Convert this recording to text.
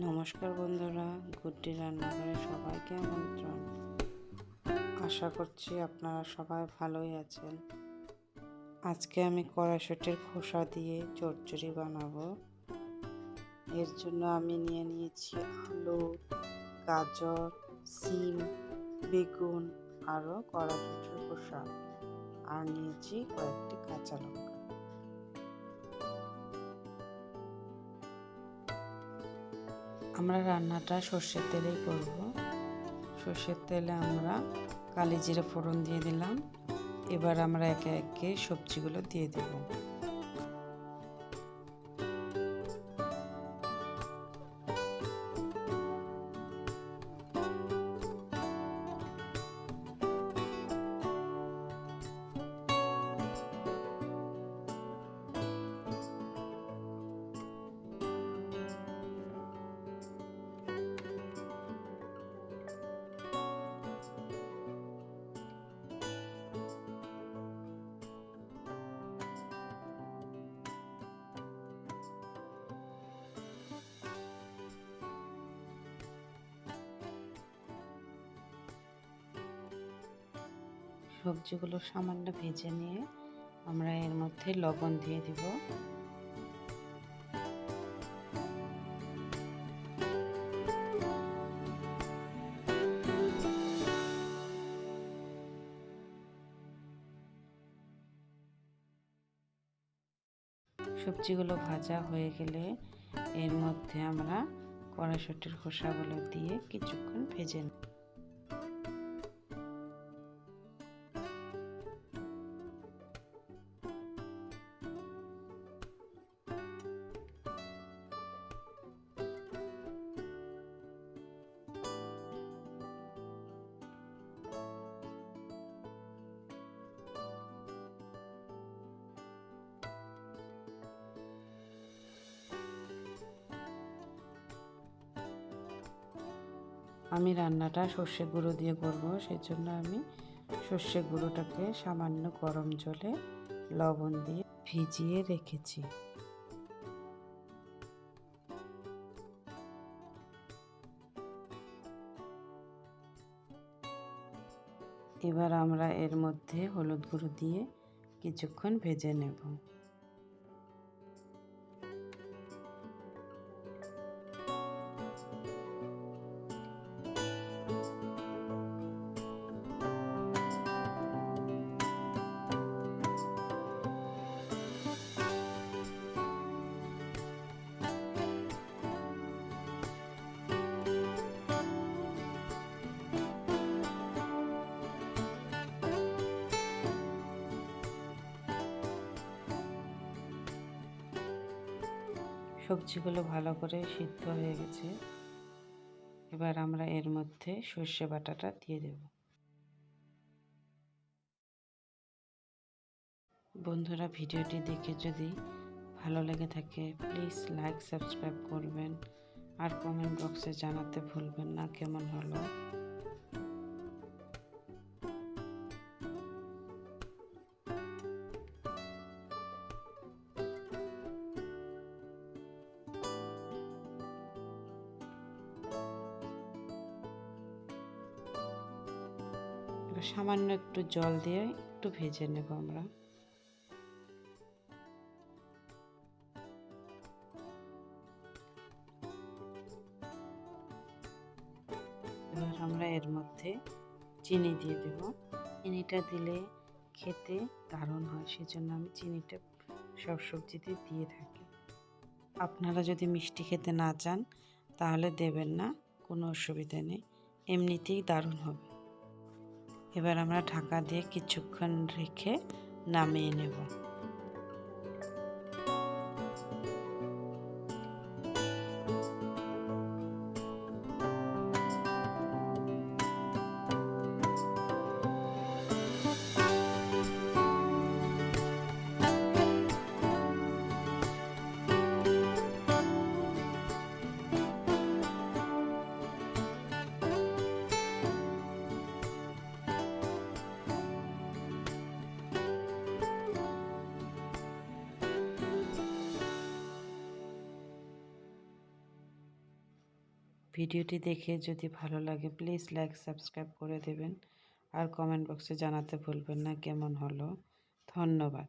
নমস্কার বন্ধুরা, গুড্ডি রান্নাঘরে সবাইকে আমন্ত্রণ। আশা করছি আপনারা সবাই ভালোই আছেন। আজকে আমি কড়াইশুটির খোসা দিয়ে চচ্চড়ি বানাবো। এর জন্য আমি নিয়ে নিয়েছি আলু, গাজর, সিম, বেগুন, আরও কড়াইশুটির খোসা। আর নিয়েছি কয়েকটি কাঁচা লঙ্কা। আমরা রান্নাটা সর্ষের তেলেই করব। সর্ষের তেলে আমরা কালি জিরে ফোড়ন দিয়ে দিলাম। এবার আমরা একে একে সবজিগুলো দিয়ে দেব। সবজিগুলো সামান্য ভেজে নিয়ে আমরা এর মধ্যে লবণ দিয়ে দিব। সবজিগুলো ভাজা হয়ে গেলে এর মধ্যে আমরা কড়াইশুটির খোসাগুলো দিয়ে কিছুক্ষণ ভেজে নেব। আমি রান্নাটা সর্ষে গুঁড়ো দিয়ে করব সেই জন্য আমি সর্ষে গুঁড়োটাকে সামান্য গরম জলে লবণ দিয়ে ভিজিয়ে রেখেছি। এবার আমরা এর মধ্যে হলুদ গুঁড়ো দিয়ে কিছুক্ষণ ভেজে নেব। সবজিগুলো ভালো করে সিদ্ধ হয়ে গেছে। এবার আমরা এর মধ্যে সর্ষে বাটাটা দিয়ে দেব। বন্ধুরা, ভিডিওটি দেখে যদি ভালো লেগে থাকে প্লিজ লাইক সাবস্ক্রাইব করবেন। আর কমেন্ট বক্সে জানাতে ভুলবেন না, কেমন হলো? সামান্য একটু জল দিয়ে একটু ভেজে নেব আমরা। এবার আমরা এর মধ্যে চিনি দিয়ে দেব। চিনিটা দিলে খেতে দারুণ হয়, সেজন্য আমি চিনিটা সব সবজিতে দিয়ে থাকি। আপনারা যদি মিষ্টি খেতে না চান, তাহলে দেবেন না, কোনো অসুবিধা নেই। এমনিতেই দারুণ হবে। এবার আমরা ঢাকা দিয়ে কিছুক্ষণ রেখে নামিয়ে নেব। ভিডিওটি দেখে যদি ভালো লাগে প্লিজ লাইক সাবস্ক্রাইব করে দেবেন। আর কমেন্ট বক্সে জানাতে ভুলবেন না, কেমন হলো? ধন্যবাদ।